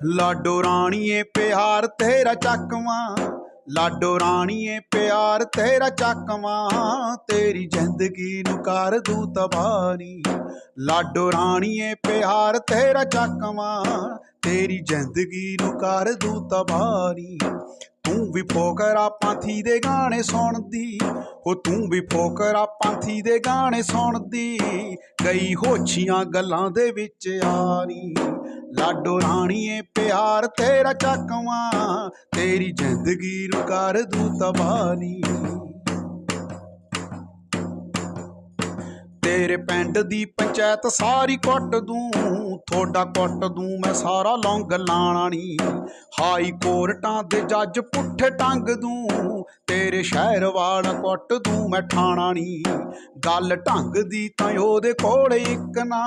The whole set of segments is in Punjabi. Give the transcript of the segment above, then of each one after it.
ਲਾਡੋ ਰਾਣੀਏ ਪਿਆਰ ਤੇਰਾ ਚੱਕਵਾਂ, ਲਾਡੋ ਰਾਣੀਏ ਪਿਆਰ ਤੇਰਾ ਚੱਕਵਾਂ, ਤੇਰੀ ਜ਼ਿੰਦਗੀ ਨੂੰ ਕਰ ਦੂ ਤਬਾਨੀ ਲਾਡੋ ਰਾਣੀਏ ਪਿਆਰ ਤੇਰਾ ਚੱਕਵਾਂ, ਤੇਰੀ ਜ਼ਿੰਦਗੀ ਨੂੰ ਕਰ ਦੂੰ ਤਬਾਨੀ ਤੂੰ ਵੀ ਫੋਕਰਾ ਪੰਥੀ ਦੇ ਗਾਣੇ ਸੁਣਦੀ ਉਹ ਤੂੰ ਵੀ ਫੋਕਰਾ ਪੰਥੀ ਦੇ ਗਾਣੇ ਸੁਣਦੀ, ਕਈ ਹੋਛੀਆਂ ਗੱਲਾਂ ਦੇ ਵਿੱਚ ਆਰੀ ਲਾਡੋ ਰਾਣੀਏ, ਪਿਆਰ ਤੇਰਾ ਚੱਕਵਾਂ, ਤੇਰੀ ਜ਼ਿੰਦਗੀ ਨੂੰ ਕਰ ਦੂੰ ਤਬਾਨੀ ਤੇਰੇ ਪਿੰਡ ਦੀ ਪੰਚਾਇਤ ਸਾਰੀ ਕੁੱਟ ਦੂੰ ਥੋੜਾ ਕੁੱਟ ਦੂੰ ਮੈਂ ਸਾਰਾ ਲੌਂਗ ਲਾਣਾ ਨੀ। ਹਾਈ ਕੋਰਟਾਂ ਦੇ ਜੱਜ ਪੁੱਠੇ ਟੰਗ ਦੂੰ, ਤੇਰੇ ਸ਼ਹਿਰ ਵਾਲਾ ਕੁੱਟ ਦੂੰ ਮੈਂ ਠਾਣਾ ਨੀ। ਗੱਲ ਢੰਗ ਦੀ ਤਾਂ ਉਹਦੇ ਕੋਲ ਇੱਕ ਨਾ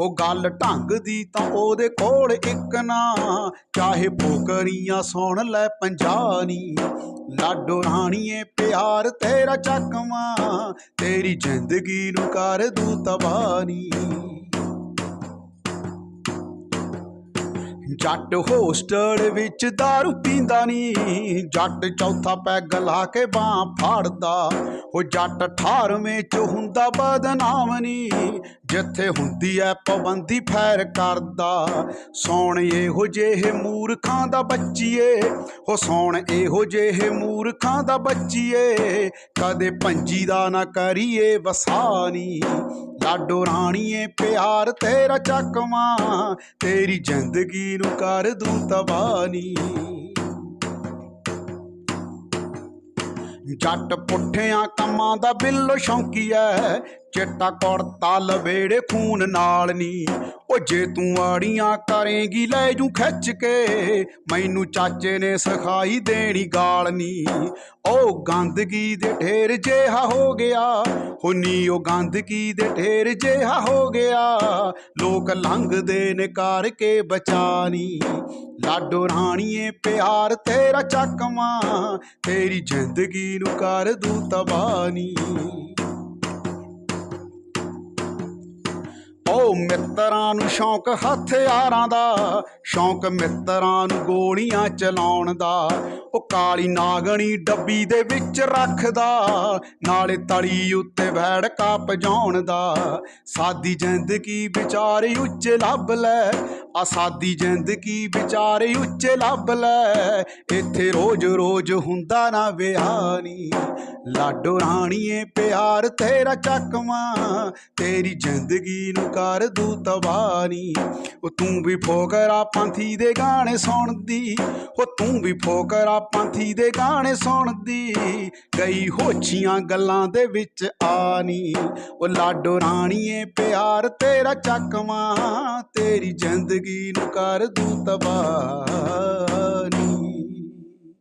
ਉਹ ਗੱਲ ਢੰਗ ਦੀ ਤਾਂ ਉਹਦੇ ਕੋਲ ਇੱਕ ਨਾ। ਚਾਹੇ ਫੋਕਰੀਆਂ ਸੁਣ ਲੈ ਪੰਜਾਨੀ ਲਾਡੋ ਰਾਣੀਏ ਪਿਆਰ ਤੇਰਾ ਚੱਕਵਾਂ, ਤੇਰੀ ਜ਼ਿੰਦਗੀ ਨੂੰ ਕਰ ਦੂੰ ਤਬਾਨੀ ਜੱਟ ਹੋਸਟਲ ਵਿੱਚ दारू ਪੀਂਦਾ ਨੀ ਜੱਟ ਚੌਥਾ ਪੈਗ ਲਾ ਕੇ ਬਾਹ ਫਾੜਦਾ। ਉਹ ਜੱਟ 18ਵੇਂ ਚ ਹੁੰਦਾ, ਬਦਨਾਮ ਨੀ ਜਿੱਥੇ ਹੁੰਦੀ ਐ ਪਾਬੰਦੀ ਫੈਰ ਕਰਦਾ। ਸੌਣ ਇਹੋ ਜਿਹੇ ਮੂਰਖਾਂ ਦਾ ਬੱਚੀਏ। ਹੋ ਸੌਣ ਇਹੋ ਜਿਹੇ ਮੂਰਖਾਂ ਦਾ ਬੱਚੀਏ। ਕਦੇ ਪੰਜੀ ਦਾ ਨਾ ਕਰੀਏ ਵਸਾਨੀ। ਲਾਡੋ ਰਾਣੀਏ, ਪਿਆਰ ਤੇਰਾ ਚੱਕਵਾਂ, ਤੇਰੀ ਜ਼ਿੰਦਗੀ ਨੂੰ ਕਰ ਦੂੰ ਤਬਾਨੀ ਜੱਟ ਪੁੱਠਿਆਂ ਕੰਮਾਂ ਦਾ ਬਿੱਲੋ ਸ਼ੌਂਕੀ ਐ ਚਿੱਟਾ ਕੁੜਤਾ ਲਵੇੜੇ ਖੂਨ ਨਾਲ ਨੀ। ਉਹ ਜੇ ਤੂੰ ਆੜੀਆਂ ਕਰੇਗੀ, ਲੈ ਜੂ ਖਿੱਚ ਕੇ। ਮੈਨੂੰ ਚਾਚੇ ਨੇ ਸਿਖਾਈ ਦੇਣੀ ਗਾਲ ਨੀ। ਉਹ ਗੰਦਗੀ ਦੇ ਢੇਰ ਜਿਹਾ ਹੋ ਗਿਆ। ਹੋ ਨੀ ਉਹ ਗੰਦਗੀ ਦੇ ਢੇਰ ਜਿਹਾ ਹੋ ਗਿਆ। ਲੋਕ ਲੰਘਦੇ ਨੇ ਕਰਕੇ ਬਚਾਨੀ ਲਾਡੋ ਰਾਣੀਏ, ਪਿਆਰ ਤੇਰਾ ਚੱਕਵਾਂ ਤੇਰੀ ਜ਼ਿੰਦਗੀ ਨੂੰ ਕਰ ਦੂੰ ਤਬਾਨੀ ਓ ਮਿੱਤਰਾਂ ਨੂੰ ਸ਼ੌਂਕ ਹਥਿਆਰਾਂ ਦਾ, ਸ਼ੌਂਕ ਮਿੱਤਰਾਂ ਨੂੰ ਗੋਲੀਆਂ ਚਲਾਉਣ ਦਾ, ਉਹ ਕਾਲੀ ਨਾਗਣੀ ਡੱਬੀ ਦੇ ਵਿੱਚ ਰੱਖਦਾ, ਨਾਲੇ ਤਲੀ ਉੱਤੇ ਵੈੜਕਾ ਪਜਾਉਣ ਦਾ। ਸਾਦੀ ਜ਼ਿੰਦਗੀ ਵਿਚਾਰੇ ਉੱਚੇ ਲੱਭ ਲੈ, ਆ ਸਾਦੀ ਜ਼ਿੰਦਗੀ ਵਿਚਾਰੇ ਉੱਚੇ ਲੱਭ ਲੈ। ਇੱਥੇ ਰੋਜ਼ ਰੋਜ਼ ਹੁੰਦਾ ਨਾ ਵਿਆਹ ਨੀ। ਲਾਡੋ ਰਾਣੀਏ ਪਿਆਰ ਤੇਰਾ ਚੱਕਵਾਂ, ਤੇਰੀ ਜ਼ਿੰਦਗੀ ਨੂੰ ਕਰ ਦੂੰ ਤਬਾਨੀ ਉਹ ਤੂੰ ਵੀ ਫੋਕਰਾ ਪੰਥੀ ਦੇ ਗਾਣੇ ਸੁਣਦੀ। ਉਹ ਤੂੰ ਵੀ ਫੋਕਰਾ ਪੰਥੀ ਦੇ ਗਾਣੇ ਸੁਣਦੀ। ਕਈ ਹੋਛੀਆਂ ਗੱਲਾਂ ਦੇ ਵਿੱਚ ਆਨੀ। ਉਹ ਲਾਡੋ ਰਾਣੀਏ ਪਿਆਰ ਤੇਰਾ ਚੱਕਵਾਂ। ਤੇਰੀ ਜ਼ਿੰਦਗੀ ਨੂੰ ਕਰ ਦੂ ਤਬਾਹ।